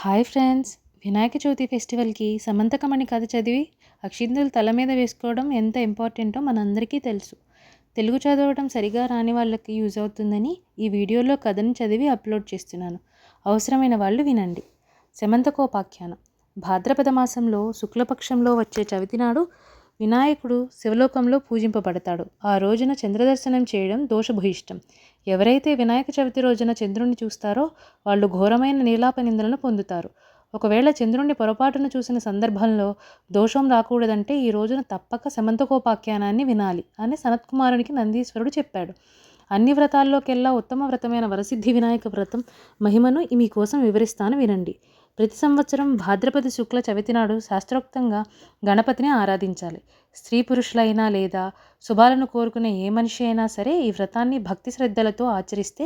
Hi friends Vinayaka Chavithi ఫెస్టివల్కి సమంతకమణి కథ చదివి అక్షింతలు తల మీద వేసుకోవడం ఎంత ఇంపార్టెంటో మనందరికీ తెలుసు. తెలుగు చదవడం సరిగా రాని వాళ్ళకి యూజ్ అవుతుందని ఈ వీడియోలో కథను చదివి అప్లోడ్ చేస్తున్నాను. అవసరమైన వాళ్ళు వినండి. సమంతకోపాఖ్యానం. భాద్రపద మాసంలో శుక్లపక్షంలో వచ్చే చవితి నాడు వినాయకుడు శివలోకంలో పూజింపబడతాడు. ఆ రోజున చంద్రదర్శనం చేయడం దోషభూయిష్టం. ఎవరైతే వినాయక చవితి రోజున చంద్రుణ్ణి చూస్తారో వాళ్ళు ఘోరమైన నీలాప నిందలను పొందుతారు. ఒకవేళ చంద్రుణ్ణి పొరపాటున చూసిన సందర్భంలో దోషం రాకూడదంటే ఈ రోజున తప్పక సమంతకోపాఖ్యానాన్ని వినాలి అని సనత్కుమారునికి నందీశ్వరుడు చెప్పాడు. అన్ని వ్రతాల్లోకెల్లా ఉత్తమ వ్రతమైన వరసిద్ధి వినాయక వ్రతం మహిమను మీకోసం వివరిస్తాను వినండి. ప్రతి సంవత్సరం భాద్రపద శుక్ల చవితి నాడు శాస్త్రోక్తంగా గణపతిని ఆరాధించాలి. స్త్రీ పురుషులైనా లేదా శుభాలను కోరుకునే ఏ మనిషి అయినా సరే ఈ వ్రతాన్ని భక్తి శ్రద్ధలతో ఆచరిస్తే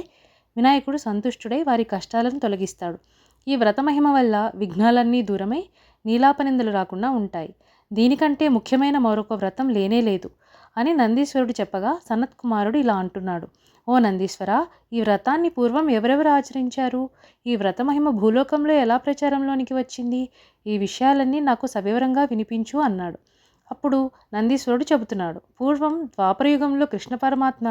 వినాయకుడు సంతుష్టుడై వారి కష్టాలను తొలగిస్తాడు. ఈ వ్రత మహిమ వల్ల విఘ్నాలన్నీ దూరమై నీలాపనిందలు రాకుండా ఉంటాయి. దీనికంటే ముఖ్యమైన మరొక వ్రతం లేనే లేదు. అని నందీశ్వరుడు చెప్పగా సనత్ కుమారుడు ఇలా అంటున్నాడు. ఓ నందీశ్వర ఈ వ్రతాన్ని పూర్వం ఎవరెవరు ఆచరించారు? ఈ వ్రత మహిమ భూలోకంలో ఎలా ప్రచారంలోనికి వచ్చింది? ఈ విషయాలన్నీ నాకు సవివరంగా వినిపించు అన్నాడు. అప్పుడు నందీశ్వరుడు చెబుతున్నాడు పూర్వం ద్వాపరయుగంలో కృష్ణ పరమాత్మ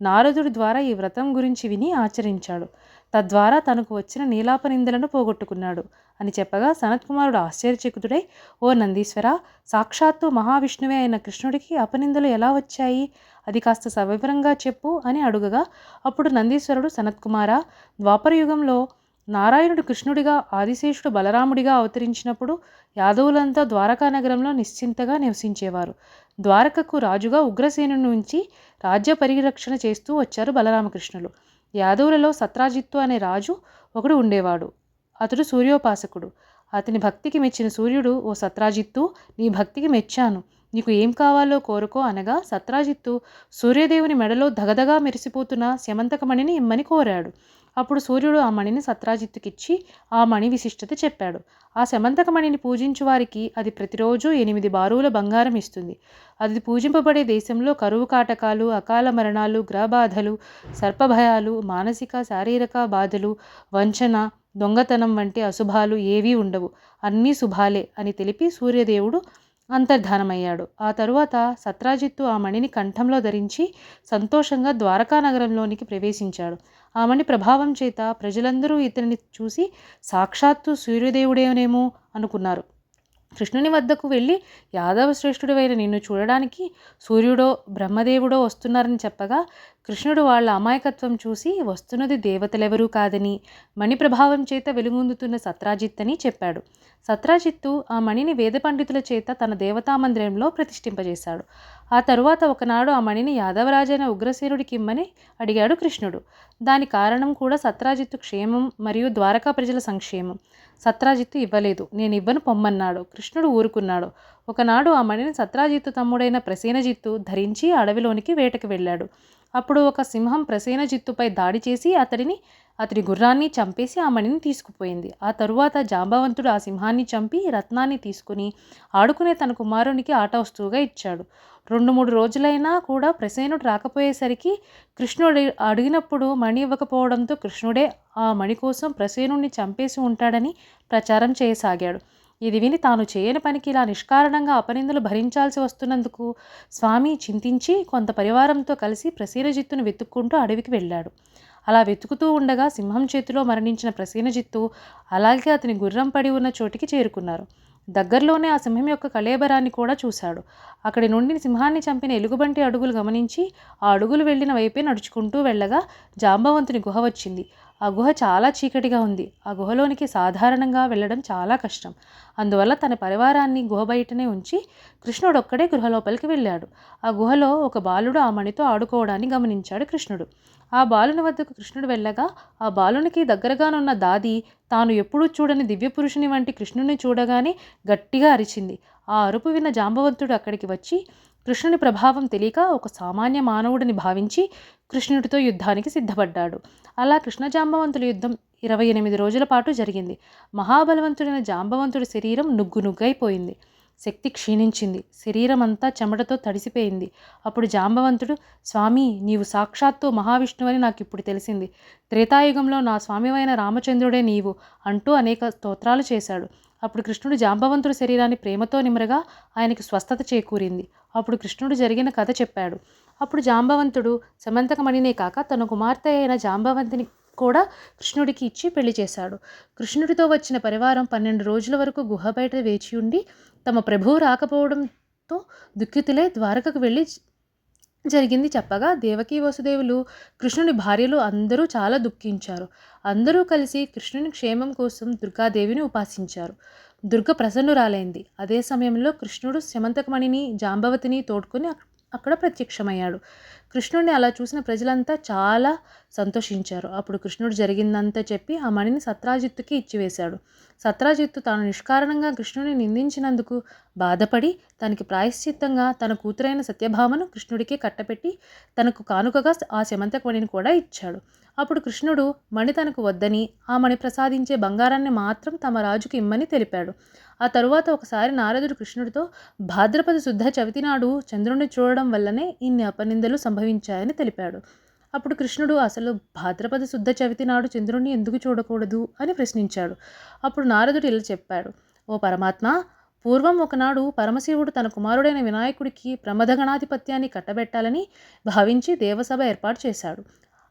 నారదుడి ద్వారా ఈ వ్రతం గురించి విని ఆచరించాడు. తద్వారా తనకు వచ్చిన నీలాప నిందలను పోగొట్టుకున్నాడు. అని చెప్పగా సనత్కుమారుడు ఆశ్చర్యచకుతుడై ఓ నందీశ్వర సాక్షాత్తు మహావిష్ణువే అయిన కృష్ణుడికి అపనిందలు ఎలా వచ్చాయి? అది కాస్త సవివరంగా చెప్పు అని అడుగగా అప్పుడు నందీశ్వరుడు సనత్కుమార ద్వాపరయుగంలో నారాయణుడు కృష్ణుడిగా ఆదిశేషుడు బలరాముడిగా అవతరించినప్పుడు యాదవులంతా ద్వారకా నగరంలో నిశ్చింతగా నివసించేవారు. ద్వారకకు రాజుగా ఉగ్రసేను నుంచి రాజ్య పరిరక్షణ చేస్తూ వచ్చారు బలరామకృష్ణులు. యాదవులలో సత్రాజిత్తు అనే రాజు ఒకడు ఉండేవాడు. అతడు సూర్యోపాసకుడు. అతని భక్తికి మెచ్చిన సూర్యుడు ఓ సత్రాజిత్తు నీ భక్తికి మెచ్చాను. నీకు ఏం కావాలో కోరుకో అనగా సత్రాజిత్తు సూర్యదేవుని మెడలో దగదగా మెరిసిపోతున్న శమంతకమణిని ఇమ్మని కోరాడు. అప్పుడు సూర్యుడు ఆ మణిని సత్రాజిత్తుకిచ్చి ఆ మణి విశిష్టత చెప్పాడు. ఆ శమంతకమణిని పూజించు వారికి అది ప్రతిరోజు ఎనిమిది బారువుల బంగారం ఇస్తుంది. అది పూజింపబడే దేశంలో కరువు కాటకాలు అకాల మరణాలు గ్రహబాధలు సర్పభయాలు మానసిక శారీరక బాధలు వంచన దొంగతనం వంటి అశుభాలు ఏవీ ఉండవు. అన్నీ శుభాలే అని తెలిపి సూర్యదేవుడు అంతర్ధానమయ్యాడు. ఆ తరువాత సత్రాజిత్తు ఆ మణిని కంఠంలో ధరించి సంతోషంగా ద్వారకా నగరంలోనికి ప్రవేశించాడు. ఆమెని ప్రభావం చేత ప్రజలందరూ ఇతనిని చూసి సాక్షాత్తు సూర్యదేవుడేనేమో అనుకున్నారు. కృష్ణుని వద్దకు వెళ్ళి యాదవ శ్రేష్ఠుడివైన నిన్ను చూడడానికి సూర్యుడో బ్రహ్మదేవుడో వస్తున్నారని చెప్పగా కృష్ణుడు వాళ్ళ అమాయకత్వం చూసి వస్తున్నది దేవతలెవరూ కాదని మణి ప్రభావం చేత వెలుగొందుతున్న సత్రాజిత్ అని చెప్పాడు. సత్రాజిత్తు ఆ మణిని వేద పండితుల చేత తన దేవతా మందిరంలో ప్రతిష్ఠింపజేశాడు. ఆ తరువాత ఒకనాడు ఆ మణిని యాదవరాజైన ఉగ్రసేనుడికి ఇమ్మని అడిగాడు కృష్ణుడు. దాని కారణం కూడా సత్రాజిత్తు క్షేమం మరియు ద్వారకా ప్రజల సంక్షేమం. సత్రాజిత్తు ఇవ్వలేదు నేను ఇవ్వను పొమ్మన్నాడు. కృష్ణుడు ఊరుకున్నాడు. ఒకనాడు ఆ మణిని సత్రాజిత్తు తమ్ముడైన ప్రసేనజిత్తు ధరించి అడవిలోనికి వేటకు వెళ్ళాడు. అప్పుడు ఒక సింహం ప్రసేనజిత్తుపై దాడి చేసి అతడిని అతడి గుర్రాన్ని చంపేసి ఆ మణిని తీసుకుపోయింది. ఆ తరువాత జాంబవంతుడు ఆ సింహాన్ని చంపి రత్నాన్ని తీసుకుని ఆడుకునే తన కుమారునికి ఆట వస్తువుగా ఇచ్చాడు. రెండు మూడు రోజులైనా కూడా ప్రసేనుడు రాకపోయేసరికి కృష్ణుడు అడిగినప్పుడు మణి ఇవ్వకపోవడంతో కృష్ణుడే ఆ మణి కోసం ప్రసేనుడిని చంపేసి ఉంటాడని ప్రచారం చేయసాగాడు. ఇది విని తాను చేయని పనికి ఇలా నిష్కారణంగా అపనిందలు భరించాల్సి వస్తున్నందుకు స్వామి చింతించి కొంత పరివారంతో కలిసి ప్రసీనజిత్తును వెతుక్కుంటూ అడవికి వెళ్ళాడు. అలా వెతుకుతూ ఉండగా సింహం చేతిలో మరణించిన ప్రసీనజిత్తు అలాగే అతని గుర్రం పడి ఉన్న చోటికి చేరుకున్నారు. దగ్గరలోనే ఆ సింహం యొక్క కళేబరాన్ని కూడా చూశాడు. అక్కడి నుండి సింహాన్ని చంపిన ఎలుగుబంటి అడుగులు గమనించి ఆ అడుగులు వెళ్ళిన వైపే నడుచుకుంటూ వెళ్ళగా జాంబవంతుని గుహ వచ్చింది. ఆ గుహ చాలా చీకటిగా ఉంది. ఆ గుహలోనికి సాధారణంగా వెళ్ళడం చాలా కష్టం. అందువల్ల తన పరివారాన్ని గుహ బయటనే ఉంచి కృష్ణుడు ఒక్కడే గృహ లోపలికి వెళ్ళాడు. ఆ గుహలో ఒక బాలుడు ఆ మణితో ఆడుకోవడాన్ని గమనించాడు కృష్ణుడు. ఆ బాలుని వద్దకు కృష్ణుడు వెళ్ళగా ఆ బాలునికి దగ్గరగానున్న దాది తాను ఎప్పుడూ చూడని దివ్యపురుషుని వంటి కృష్ణుని చూడగానే గట్టిగా అరిచింది. ఆ అరుపు విన్న జాంబవంతుడు అక్కడికి వచ్చి కృష్ణుని ప్రభావం తెలియక ఒక సామాన్య మానవుడిని భావించి కృష్ణుడితో యుద్ధానికి సిద్ధపడ్డాడు. అలా కృష్ణ జాంబవంతుల యుద్ధం ఇరవై ఎనిమిది రోజుల పాటు జరిగింది. మహాబలవంతుడైన జాంబవంతుడి శరీరం నుగ్గు నుగ్గైపోయింది. శక్తి క్షీణించింది. శరీరం అంతా చెమటతో తడిసిపోయింది. అప్పుడు జాంబవంతుడు స్వామి నీవు సాక్షాత్తు మహావిష్ణువని నాకు ఇప్పుడు తెలిసింది. త్రేతాయుగంలో నా స్వామివైన రామచంద్రుడే నీవు అంటూ అనేక స్తోత్రాలు చేశాడు. అప్పుడు కృష్ణుడు జాంబవంతుడి శరీరాన్ని ప్రేమతో నిమరగా ఆయనకు స్వస్థత చేకూరింది. అప్పుడు కృష్ణుడు జరిగిన కథ చెప్పాడు. అప్పుడు జాంబవంతుడు సమంతకమణినే కాక తన కుమార్తె అయిన జాంబవంతిని కూడా కృష్ణుడికి ఇచ్చి పెళ్ళి చేశాడు. కృష్ణుడితో వచ్చిన పరివారం పన్నెండు రోజుల వరకు గుహ బయట వేచి ఉండి తమ ప్రభువు రాకపోవడంతో దుఃఖితులే ద్వారకకు వెళ్ళి జరిగింది చెప్పగా దేవకీ వసుదేవులు కృష్ణుని భార్యలు అందరూ చాలా దుఃఖించారు. అందరూ కలిసి కృష్ణుని క్షేమం కోసం దుర్గాదేవిని ఉపాసించారు. దుర్గ ప్రసన్నురాలైంది. అదే సమయంలో కృష్ణుడు శమంతకమణిని జాంబవతిని తోడుకొని అక్కడ ప్రత్యక్షమయ్యాడు. కృష్ణుడిని అలా చూసిన ప్రజలంతా చాలా సంతోషించారు. అప్పుడు కృష్ణుడు జరిగిందంతా చెప్పి ఆ మణిని సత్రాజిత్తుకి ఇచ్చివేశాడు. సత్రాజిత్తు తాను నిష్కారణంగా కృష్ణుడిని నిందించినందుకు బాధపడి తనకి ప్రాయశ్చిత్తంగా తన కూతురైన సత్యభామను కృష్ణుడికి కట్టపెట్టి తనకు కానుకగా ఆ శమంతకమణిని కూడా ఇచ్చాడు. అప్పుడు కృష్ణుడు మణి తనకు వద్దని ఆ మణి ప్రసాదించే బంగారాన్ని మాత్రం తమ రాజుకు ఇమ్మని తెలిపాడు. ఆ తరువాత ఒకసారి నారదుడు కృష్ణుడితో భాద్రపద శుద్ధ చవితి నాడు చంద్రుణ్ణి చూడడం వల్లనే ఇన్ని అపనిందలు సంభవించాయని తెలిపాడు. అప్పుడు కృష్ణుడు అసలు భాద్రపద శుద్ధ చవితి నాడు చంద్రుణ్ణి ఎందుకు చూడకూడదు అని ప్రశ్నించాడు. అప్పుడు నారదుడు ఇలా చెప్పాడు. ఓ పరమాత్మ పూర్వం ఒకనాడు పరమశివుడు తన కుమారుడైన వినాయకుడికి ప్రమదగణాధిపత్యాన్ని కట్టబెట్టాలని భావించి దేవసభ ఏర్పాటు చేశాడు.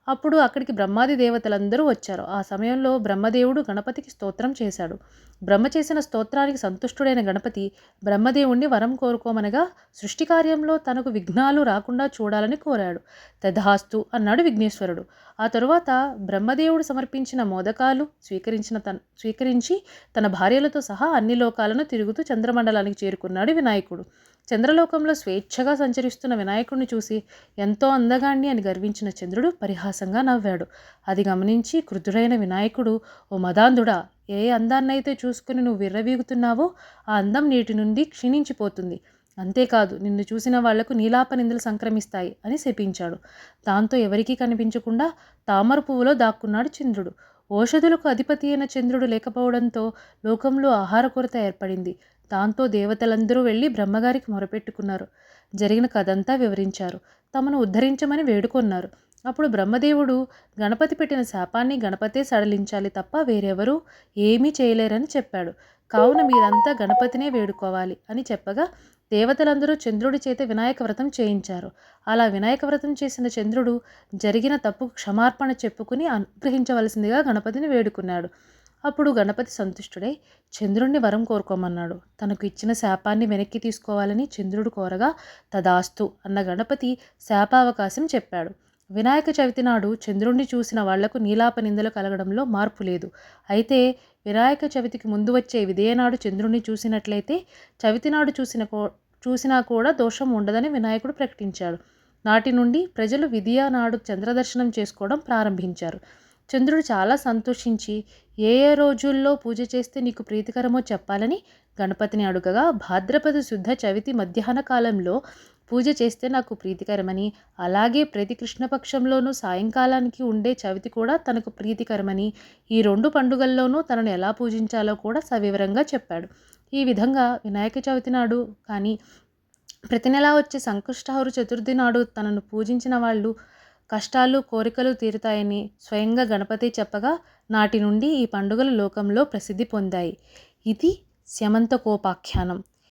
అప్పుడు అక్కడికి బ్రహ్మాది దేవతలందరూ వచ్చారు. ఆ సమయంలో బ్రహ్మదేవుడు గణపతికి స్తోత్రం చేశాడు. బ్రహ్మ చేసిన స్తోత్రానికి సంతుష్టుడైన గణపతి బ్రహ్మదేవుణ్ణి వరం కోరుకోమనగా సృష్టి కార్యంలో తనకు విఘ్నాలు రాకుండా చూడాలని కోరాడు. తథాస్తు అన్నాడు విఘ్నేశ్వరుడు. ఆ తరువాత బ్రహ్మదేవుడు సమర్పించిన మోదకాలు స్వీకరించిన తన స్వీకరించి తన భార్యలతో సహా అన్ని లోకాలను తిరుగుతూ చంద్రమండలానికి చేరుకున్నాడు వినాయకుడు. చంద్రలోకంలో స్వేచ్ఛగా సంచరిస్తున్న వినాయకుడిని చూసి ఎంతో అందగాణ్ణి అని గర్వించిన చంద్రుడు పరిహాసంగా నవ్వాడు. అది గమనించి క్రుద్ధుడైన వినాయకుడు ఓ మదాంధుడా ఏ అందాన్నైతే చూసుకుని నువ్వు విర్రవీగుతున్నావో ఆ అందం నీటి నుండి క్షీణించిపోతుంది. అంతేకాదు నిన్ను చూసిన వాళ్ళకు నీలాప నిందలు సంక్రమిస్తాయి అని శపించాడు. దాంతో ఎవరికీ కనిపించకుండా తామర పువ్వులో దాక్కున్నాడు చంద్రుడు. ఓషధులకు అధిపతి అయిన చంద్రుడు లేకపోవడంతో లోకంలో ఆహార కొరత ఏర్పడింది. దాంతో దేవతలందరూ వెళ్ళి బ్రహ్మగారికి మొరపెట్టుకున్నారు. జరిగిన కథంతా వివరించారు. తమను ఉద్ధరించమని వేడుకున్నారు. అప్పుడు బ్రహ్మదేవుడు గణపతి పెట్టిన శాపాన్ని గణపతే సడలించాలి తప్ప వేరెవరూ ఏమీ చేయలేరని చెప్పాడు. కావున మీరంతా గణపతినే వేడుకోవాలి అని చెప్పగా దేవతలందరూ చంద్రుడి చేత వినాయక వ్రతం చేయించారు. అలా వినాయక వ్రతం చేసిన చంద్రుడు జరిగిన తప్పుకు క్షమార్పణ చెప్పుకుని అనుగ్రహించవలసిందిగా గణపతిని వేడుకున్నాడు. అప్పుడు గణపతి సంతుష్టుడై చంద్రుణ్ణి వరం కోరుకోమన్నాడు. తనకు ఇచ్చిన శాపాన్ని వెనక్కి తీసుకోవాలని చంద్రుడు కోరగా తదాస్తు అన్న గణపతి శాపావకాశం చెప్పాడు. వినాయక చవితి నాడు చంద్రుణ్ణి చూసిన వాళ్ళకు నీలాప నిందలు కలగడంలో మార్పు లేదు. అయితే వినాయక చవితికి ముందు వచ్చే విదయనాడు చంద్రుణ్ణి చూసినట్లయితే చవితి నాడు చూసిన కో చూసినా కూడా దోషం ఉండదని వినాయకుడు ప్రకటించాడు. నాటి నుండి ప్రజలు విధియ నాడు చంద్రదర్శనం చేసుకోవడం ప్రారంభించారు. చంద్రుడు చాలా సంతోషించి ఏ ఏ రోజుల్లో పూజ చేస్తే నీకు ప్రీతికరమో చెప్పాలని గణపతిని అడుగగా భాద్రపద శుద్ధ చవితి మధ్యాహ్న కాలంలో పూజ చేస్తే నాకు ప్రీతికరమని అలాగే ప్రతి కృష్ణపక్షంలోనూ సాయంకాలానికి ఉండే చవితి కూడా తనకు ప్రీతికరమని ఈ రెండు పండుగల్లోనూ తనను ఎలా పూజించాలో కూడా సవివరంగా చెప్పాడు. ఈ విధంగా వినాయక చవితి నాడు కానీ ప్రతి నెలా వచ్చే సంకష్టహరు చతుర్థి నాడు తనను పూజించిన వాళ్ళు కష్టాలు కోరికలు తీరుతాయని స్వయంగా గణపతి చెప్పగా నాటి నుండి ఈ పండుగలు లోకంలో ప్రసిద్ధి పొందాయి. ఇది స్యమంతకోపాఖ్యానం